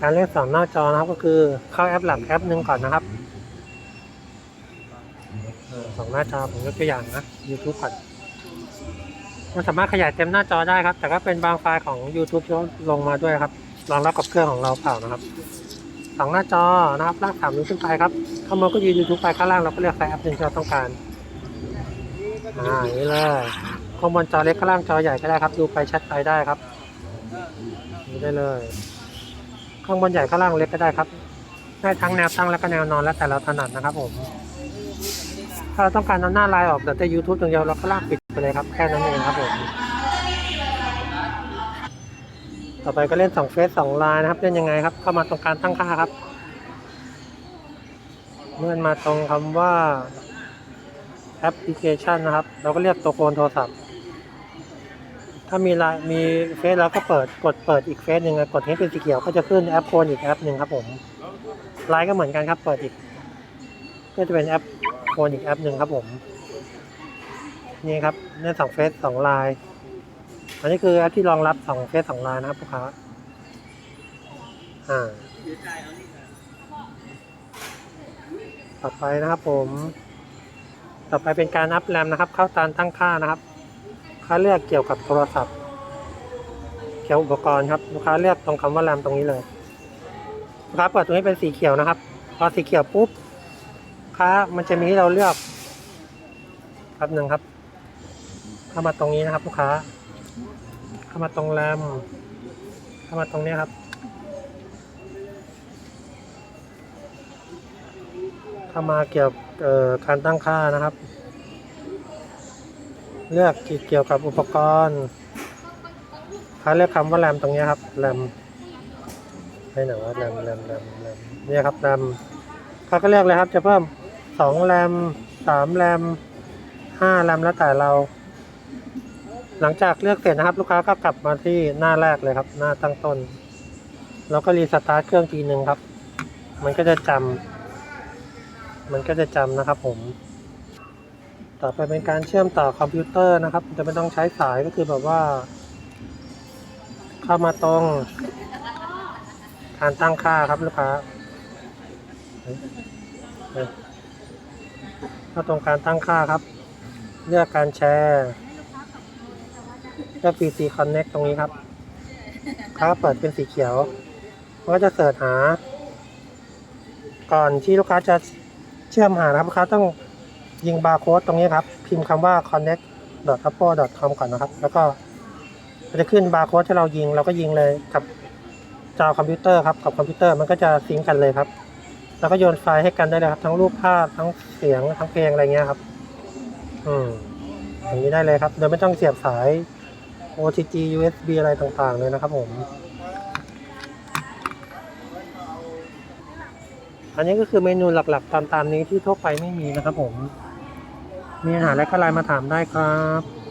การเล่นสองหน้าจอนะครับก็คือเข้าแอปหลักแอปหนึ่งก่อนนะครับสองหน้าจอผมยกตัวอย่างนะ YouTube ก่อนมันสามารถขยายเต็มหน้าจอได้ครับ แต่ก็เป็นบางไฟล์ของ YouTube ที่ลงมาด้วยครับรองรับกับเครื่องของเราเปล่านะครับสองหน้าจอนะครับลากสามนิ้วขึ้นไปครับข้างบนก็ยืน YouTube ไปข้างล่างเราก็เลือกไฟล์แอปหนึ่งที่เราต้องการอ่าอย่างนี้เลยข้างบนจอเล็กข้างล่างจอใหญ่ก็ได้ครับ ดูไปแชทไปได้ครับ ได้เลย ข้างบนใหญ่ข้างล่างเล็กก็ได้ครับ ได้ทั้งแนวตั้งและก็แนวนอนแล้วแต่เราถนัดนะครับผม ถ้าเราต้องการเอาหน้าลน์ออกแต่แต่ YouTube อย่างเดียวเราก็ลากปิดไปเลยครับแค่นั้นเองครับผม ต่อไปก็เล่นสองเฟซสองไลน์นะครับเล่นยังไงครับ เข้ามาตรงการตั้งค่าครับ เมื่อมาตรงคำว่าแอปพลิเคชันนะครับ เราก็เรียกตัวโฟนโทรศัพท์ ถ้ามีไลน์มีเฟซเราก็เปิดกดเปิดอีกเฟซหนึ่งกดให้เป็นสีเขียวก็จะขึ้นแอปโฟนอีกแอปหนึ่งครับผมไลน์ก็เหมือนกันครับ เปิดอีก ก็จะเป็นแอปโฟนอีกแอปหนึ่งครับผม นี่ครับเล่สองเฟซสองไลน์อันนี้คือแอปที่รองรับสองเฟซสองไลน์นะครับลูกค้าอ่าต่อไปนะครับผม ต่อไปเป็นการอัพแรมนะครับ เข้าตามตั้งค่านะครับ ค้าเลือกเกี่ยวกับโทรศัพท์ เกี่ยวอุปกรณ์ครับลูกค้าเลือกตรงคำว่าแรมตรงนี้เลยลูกค้าเปิดตรงนี้เป็นสีเขียวนะครับ พอสีเขียวปุ๊บค้ามันจะมีให้เราเลือกแป๊บหนึ่งครับ เข้ามาตรงนี้นะครับ ลูกค้า เข้ามาตรงแรมเข้ามาตรงนี้ครับ เข้ามาเกี่ยวเอ่อการตั้งค่านะครับ เลือกเกี่ยวกับอุปกรณ์ค้าเลือกคำว่าแรมตรงนี้ครับแรมให้หน่อยว่าแรมแรมแรมแรมเนี่ยครับแรมเขาก็เลือกเลยครับ จะเพิ่มสองแรมสามแรมห้าแรมแล้วแต่เรา หลังจากเลือกเสร็จนะครับ ลูกค้าก็กลับมาที่หน้าแรกเลยครับ หน้าตั้งต้นแล้วก็รีสตาร์ทเครื่องทีหนึ่งครับ มันก็จะจำมันก็จะจำนะครับผม ต่อไปเป็นการเชื่อมต่อคอมพิวเตอร์นะครับ จะไม่ต้องใช้สายก็คือแบบว่า เข้ามาตรงการตั้งค่าครับลูกค้าเข้าตรงการตั้งค่าครับ เลือกการแชร์เลือก PC Connect ตรงนี้ครับครับเปิดเป็นสีเขียวก็จะเสิร์ชหา ก่อนที่ลูกค้าจะเชื่อมหานะครับลูกค้าต้อง ยิงบาร์โค้ดตรงนี้ครับ พิมพ์คำว่า connect.apple.com ก่อนนะครับ แล้วก็มันจะขึ้นบาร์โค้ดที่เรายิง เราก็ยิงเลยกับจอคอมพิวเตอร์ครับ กับคอมพิวเตอร์มันก็จะซิงก์กันเลยครับ แล้วก็โยนไฟล์ให้กันได้เลยครับ ทั้งรูปภาพ ทั้งเสียง ทั้งเพลงอะไรเงี้ยครับ อืมอย่างนี้ได้เลยครับ โดยไม่ต้องเสียบสาย OTG USB อะไรต่างๆเลยนะครับผม อันนี้ก็คือเมนูหลักๆ ตามๆนี้ที่ทั่วไปไม่มีนะครับผม มีอาหารอะไรก็ไลน์มาถามได้ครับ